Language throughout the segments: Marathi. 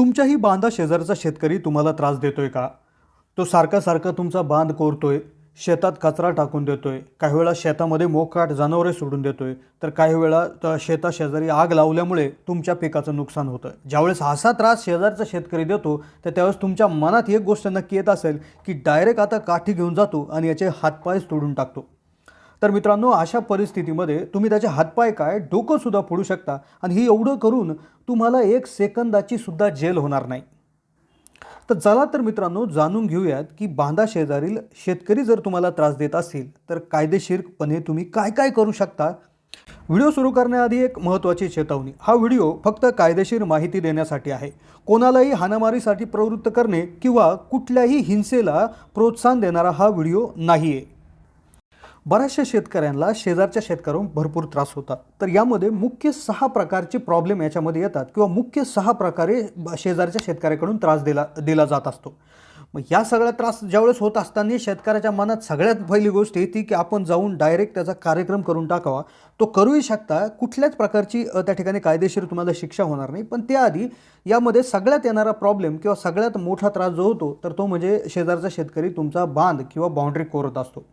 तुमच्याही बांधा शेजारचा शेतकरी तुम्हाला त्रास देतोय का? तो सारखा सारखा तुमचा बांध कोरतोय शेतात कचरा टाकून देतोय काही वेळा शेतामध्ये मोकाट जनावरे सोडून देतोय तर काही वेळा शेता शेताशेजारी आग लावल्यामुळे तुमच्या पिकाचं नुकसान होतं ज्यावेळेस असा त्रास शेजारचा शेतकरी देतो तर त्यावेळेस तुमच्या मनात एक गोष्ट नक्की येत असेल की डायरेक्ट आता काठी घेऊन जातो आणि याचे हातपायच तोडून टाकतो. तर मित्रांनो अशा परिस्थितीमध्ये तुम्ही त्याचे हातपाय काय डोकंसुद्धा फोडू शकता. आणि हे एवढं करून तुम्हाला एक सेकंदाची सुद्धा जेल होणार नाही. तर चला तर मित्रांनो जाणून घेऊयात की बांधा शेजारील शेतकरी जर तुम्हाला त्रास देत असतील तर कायदेशीरपणे तुम्ही काय काय करू शकता? व्हिडिओ सुरू करण्याआधी एक महत्त्वाची चेतावणी. हा व्हिडिओ फक्त कायदेशीर माहिती देण्यासाठी आहे. कोणालाही हाणामारीसाठी प्रवृत्त करणे किंवा कुठल्याही हिंसेला प्रोत्साहन देणारा हा व्हिडिओ नाही आहे बऱ्याचशा शेतकऱ्यांना शेजारच्या शेतकऱ्यांना भरपूर त्रास होतात तर यामध्ये मुख्य सहा प्रकारचे प्रॉब्लेम याच्यामध्ये येतात किंवा मुख्य सहा प्रकारे ब- शेजारच्या शेतकऱ्याकडून त्रास दिला दिला जात असतो. मग या सगळ्या त्रास ज्यावेळेस होत असताना शेतकऱ्याच्या मनात सगळ्यात पहिली गोष्ट येते की आपण जाऊन डायरेक्ट त्याचा कार्यक्रम करून टाकावा. तो करूही शकता कुठल्याच प्रकारची त्या ठिकाणी कायदेशीर तुम्हाला शिक्षा होणार नाही. पण त्याआधी यामध्ये सगळ्यात येणारा प्रॉब्लेम किंवा सगळ्यात मोठा त्रास जो होतो तर तो म्हणजे शेजारचा शेतकरी तुमचा बांध किंवा बाउंड्री कोरत असतो.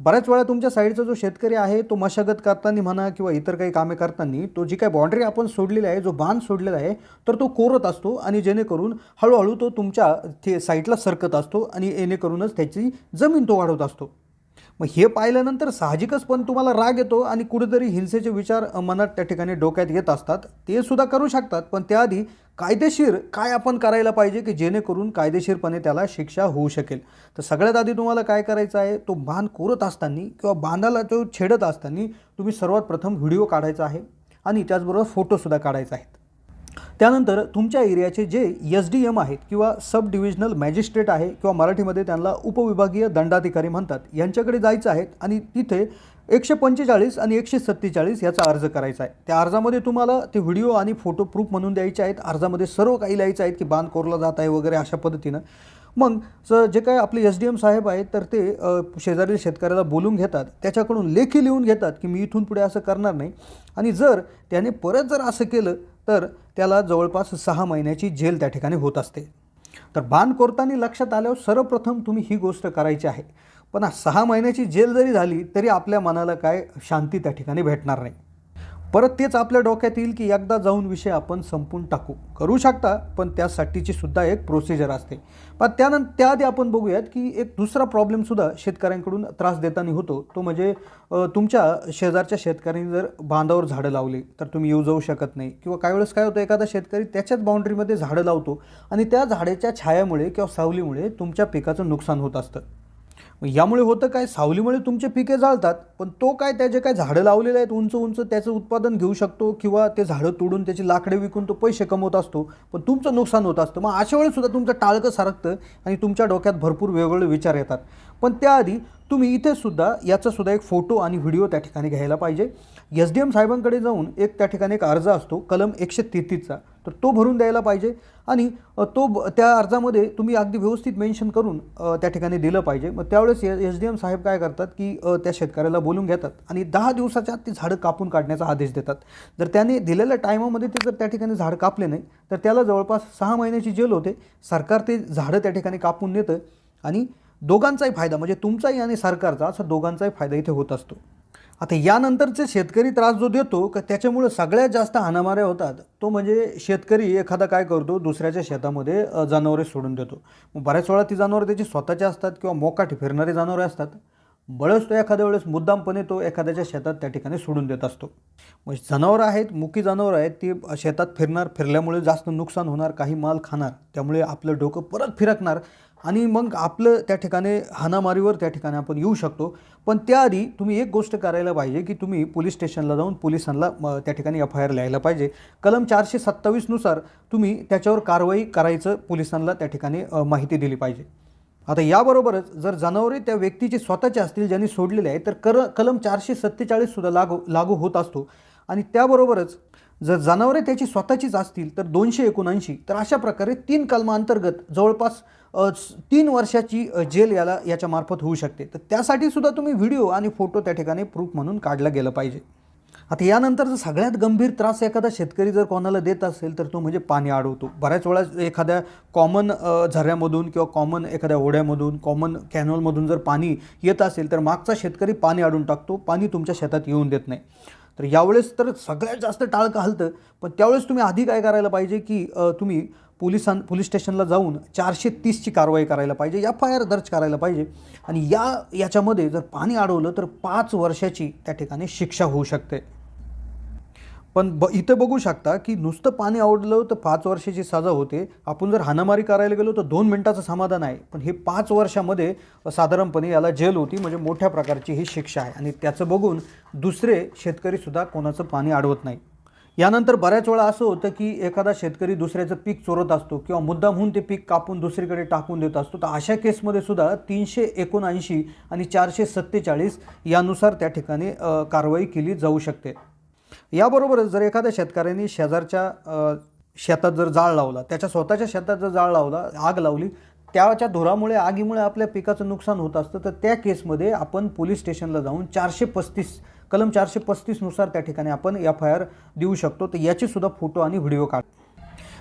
बऱ्याच वेळा तुमच्या साईडचा जो शेतकरी आहे तो मशागत करताना म्हणा किंवा इतर काही कामे करताना तो जी काही बाउंड्री आपण सोडलेली आहे जो बांध सोडलेला आहे तर तो कोरत असतो आणि जेणेकरून हळूहळू तो तुमच्या ते साईडला सरकत असतो आणि येणेकरूनच त्याची जमीन तो वाढवत असतो. मग हे पाहिल्यानंतर साहजिकच पण तुम्हाला राग येतो आणि कुठेतरी हिंसेचे विचार मनात त्या ठिकाणी डोक्यात येत असतात. ते सुद्धा करू शकतात पण त्याआधी कायदेशीर काय आपण करायला पाहिजे की जेणेकरून कायदेशीरपणे त्याला शिक्षा होऊ शकेल? तर सगळ्यात आधी तुम्हाला काय करायचं आहे तो बांध कोरत असताना किंवा बांधाला तो छेडत असताना तुम्ही सर्वात प्रथम व्हिडिओ काढायचा आहे आणि त्याचबरोबर फोटोसुद्धा काढायचे आहेत त्यानंतर तुमच्या एरियाचे जे एस डी एम आहेत किंवा सब डिव्हिजनल मॅजिस्ट्रेट आहे किंवा मराठीमध्ये त्यांना उपविभागीय दंडाधिकारी म्हणतात यांच्याकडे जायचं आहे आणि तिथे एकशे पंचेचाळीस आणि एकशे सत्तेचाळीस याचा अर्ज करायचा आहे. त्या अर्जामध्ये तुम्हाला ते व्हिडिओ आणि फोटो प्रूफ म्हणून द्यायचे आहेत. अर्जामध्ये सर्व काही लिहायचं आहेत की बांध कोरला जात आहे वगैरे अशा पद्धतीनं. मग जे काय आपले एस डी एम साहेब आहेत तर ते शेजारील शेतकऱ्याला बोलून घेतात. त्याच्याकडून लेखी लिहून घेतात की मी इथून पुढे असं करणार नाही. आणि जर त्याने परत जर असं केलं तर त्याला जवळपास सहा महिन्याची जेल त्या ठिकाणी होत असते. तर बाण कोरताना लक्षात आल्यावर सर्वप्रथम तुम्ही ही गोष्ट करायची आहे. पण सहा महिन्याची जेल जरी झाली तरी आपल्या मनाला काय शांती त्या ठिकाणी भेटणार नाही. परत तेच आपल्या डोक्यात येईल की एकदा जाऊन विषय आपण संपून टाकू. करू शकता पण त्यासाठीची सुद्धा एक प्रोसिजर असते. पण त्यानंतर त्याआधी आपण बघूयात की एक दुसरा प्रॉब्लेमसुद्धा शेतकऱ्यांकडून त्रास देताना होतो. तो म्हणजे तुमच्या शेजारच्या शेतकऱ्यांनी जर बांधावर झाडं लावली तर तुम्ही येऊ जाऊ शकत नाही. किंवा काही वेळेस काय होतं एखादा शेतकरी त्याच्याच बाउंड्रीमध्ये झाडं लावतो आणि त्या झाडाच्या छायामुळे किंवा सावलीमुळे तुमच्या पिकाचं नुकसान होत असतं. मग यामुळे होतं काय? सावलीमुळे तुमचे पिके जाळतात पण तो काय त्याचे काय झाडं लावलेले आहेत उंच उंच त्याचं उत्पादन घेऊ शकतो किंवा ते झाडं तोडून त्याची लाकडे विकून तो पैसे कमवत असतो पण तुमचं नुकसान होत असतं. मग अशा वेळेसुद्धा तुमचं टाळकं सारखतं आणि तुमच्या डोक्यात भरपूर वेगवेगळे विचार येतात. पण त्याआधी तुम्ही इथेसुद्धा याचासुद्धा एक फोटो आणि व्हिडिओ त्या ठिकाणी घ्यायला पाहिजे. एस डी एम साहेबांकडे जाऊन एक त्या ठिकाणी एक अर्ज असतो कलम एकशे तेहतीसचा. तर तो भरून द्यायला पाहिजे आणि तो ब- त्या अर्जामध्ये तुम्ही अगदी व्यवस्थित मेन्शन करून त्या ठिकाणी दिलं पाहिजे. मग त्यावेळेस एस डी एम साहेब काय करतात की त्या शेतकऱ्याला बोलून घेतात आणि दहा दिवसाच्या आत ती झाडं कापून काढण्याचा आदेश देतात. जर त्याने दिलेल्या टायमामध्ये ते जर त्या ठिकाणी झाड कापले नाही तर त्याला जवळपास सहा महिन्याची जेल होते. सरकार ते झाडं त्या ठिकाणी कापून नेतं आणि दोघांचाही फायदा म्हणजे तुमचाही आणि सरकारचा असा दोघांचाही फायदा इथे होत असतो. आता यानंतरचे शेतकरी त्रास जो देतो का त्याच्यामुळे सगळ्यात जास्त हाणामाऱ्या होतात तो म्हणजे शेतकरी एखादा काय करतो दुसऱ्याच्या शेतामध्ये जनावरे सोडून देतो. मग बऱ्याच वेळा ती जनावरं त्याची स्वतःची असतात किंवा मोकाठी फिरणारी जनावरे असतात. बळच तो एखाद्या वेळेस मुद्दामपणे तो एखाद्याच्या शेतात त्या ठिकाणी सोडून देत असतो. मग जनावरं आहेत मुकी जनावरं आहेत ती शेतात फिरणार फिरल्यामुळे जास्त नुकसान होणार काही माल खाणार त्यामुळे आपलं डोकं परत फिरकणार आणि मग आपलं त्या ठिकाणी हाणामारीवर त्या ठिकाणी आपण येऊ शकतो. पण त्याआधी तुम्ही एक गोष्ट करायला पाहिजे की तुम्ही पोलीस स्टेशनला जाऊन पोलिसांना त्या ठिकाणी एफ आय आर लिहायला पाहिजे. कलम चारशे सत्तावीसनुसार तुम्ही त्याच्यावर कारवाई करायचं पोलिसांना त्या ठिकाणी माहिती दिली पाहिजे. आता याबरोबरच जर जनावरे त्या व्यक्तीचे स्वतःचे असतील ज्यांनी सोडलेले आहे तर कर कलम चारशे सत्तेचाळीससुद्धा लागू लागू होत असतो. आणि त्याबरोबरच जर जनावरे त्याची स्वतःचीच असतील तर दोनशे एकोणऐंशी तर अशा प्रकारे तीन कलमांतर्गत जवळपास तीन वर्षाची जेल याला याच्यामार्फत होऊ शकते. तर त्यासाठी सुद्धा तुम्ही व्हिडिओ आणि फोटो त्या ठिकाणी प्रूफ म्हणून काढला गेलं पाहिजे. आता यानंतरचा सगळ्यात गंभीर त्रास एखादा शेतकरी जर कोणाला देत असेल तर तो म्हणजे पाणी अडवतो. बऱ्याच वेळा एखाद्या कॉमन झऱ्यामधून किंवा कॉमन एखाद्या ओढ्यामधून कॉमन कॅनॉलमधून जर पाणी येत असेल तर मागचा शेतकरी पाणी अडून टाकतो. पाणी तुमच्या शेतात येऊन देत नाही. तर यावेळेस तर सगळ्यात जास्त टाळकं हलतं. पण त्यावेळेस तुम्ही आधी काय करायला पाहिजे की तुम्ही पोलिसां पोलीस स्टेशनला जाऊन चारशे तीसची कारवाई करायला पाहिजे. एफ आय आर दर्ज करायला पाहिजे. आणि या याच्यामध्ये जर पाणी अडवलं तर पाच वर्षाची त्या ठिकाणी शिक्षा होऊ शकते. पण ब इथं बघू शकता की नुसतं पाणी आवडलं तर पाच वर्षाची सजा होते. आपण जर हाणामारी करायला गेलो तर दोन मिनटाचं समाधान आहे. पण हे पाच वर्षामध्ये साधारणपणे याला जेल होती म्हणजे मोठ्या प्रकारची ही शिक्षा आहे. आणि त्याचं बघून दुसरे शेतकरीसुद्धा कोणाचं पाणी अडवत नाही. यानंतर बऱ्याच वेळा असं होतं की एखादा शेतकरी दुसऱ्याचं पीक चोरत असतो किंवा मुद्दामहून ते पीक कापून दुसरीकडे टाकून देत असतो. तर अशा केसमध्ये सुद्धा तीनशे एकोणऐंशी आणि चारशे सत्तेचाळीस यानुसार त्या ठिकाणी कारवाई केली जाऊ शकते. याबरोबरच जर एखाद्या शेतकऱ्यांनी शेजारच्या शेतात जर जाळ लावला त्याच्या स्वतःच्या शेतात जर जाळ लावला आग लावली त्याच्या धुरामुळे आगीमुळे आपल्या पिकाचं नुकसान होत असतं तर त्या केसमध्ये आपण पोलीस स्टेशनला जाऊन चारशे पस्तीस कलम चारशे पस्तीसनुसार त्या ठिकाणी आपण एफ आय आर देऊ शकतो. तर याची सुद्धा फोटो आणि व्हिडिओ काढ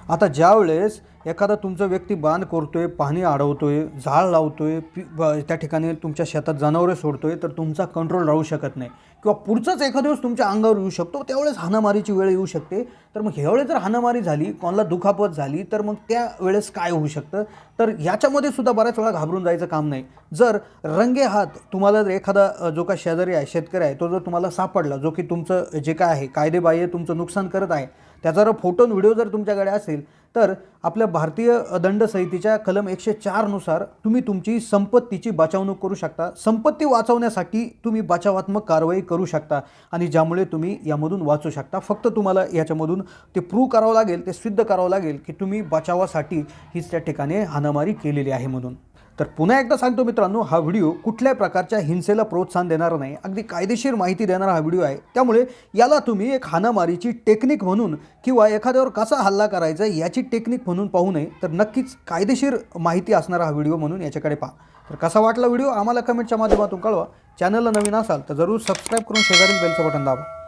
आता ज्यावेळेस एखादा तुमचा व्यक्ती बांध करतोय पाणी अडवतो आहे झाड लावतोय पी त्या ठिकाणी तुमच्या शेतात जनावरे सोडतो आहे तर तुमचा कंट्रोल राहू शकत नाही. किंवा पुढचाच एखादा दिवस तुमच्या अंगावर येऊ शकतो त्यावेळेस हाणामारीची वेळ येऊ शकते. तर मग ह्यावेळेस जर हाणामारी झाली कोणाला दुखापत झाली तर मग त्या वेळेस काय होऊ शकतं? तर याच्यामध्ये सुद्धा बऱ्याच वेळा घाबरून जायचं काम नाही. जर रंगे हात तुम्हाला जर एखादा जो का शेजारी आहे शेतकरी आहे तो जर तुम्हाला सापडला जो की तुमचं जे काय आहे कायदेबाह्य तुमचं नुकसान करत आहे त्याचा जर फोटो व्हिडिओ जर तुमच्याकडे असेल तर आपल्या भारतीय दंड संहितेच्या कलम एकशे चारनुसार तुम्ही तुमची संपत्तीची बचावणूक करू शकता. संपत्ती वाचवण्यासाठी तुम्ही बचावात्मक कारवाई करू शकता आणि ज्यामुळे तुम्ही यामधून वाचू शकता. फक्त तुम्हाला याच्यामधून ते प्रूव्ह करावं लागेल ते सिद्ध करावं लागेल की तुम्ही बचावासाठी हीच त्या ठिकाणी हाणामारी केलेली आहे म्हणून. तर पुन्हा एकदा सांगतो मित्रांनो हा व्हिडिओ कुठल्या प्रकारच्या हिंसेला प्रोत्साहन देणारा नाही. अगदी कायदेशीर माहिती देणारा हा व्हिडिओ आहे. त्यामुळे याला तुम्ही एक हाणामारीची टेक्निक म्हणून किंवा एखाद्यावर कसा हल्ला करायचा याची टेक्निक म्हणून पाहू नये. तर नक्कीच कायदेशीर माहिती असणारा हा व्हिडिओ म्हणून याच्याकडे पहा. तर कसा वाटला व्हिडिओ? आम्हाला कमेंटच्या माध्यमातून कळवा. चॅनलला नवीन असाल तर जरूर सबस्क्राईब करून शेजारील बेलचं बटन दाबा.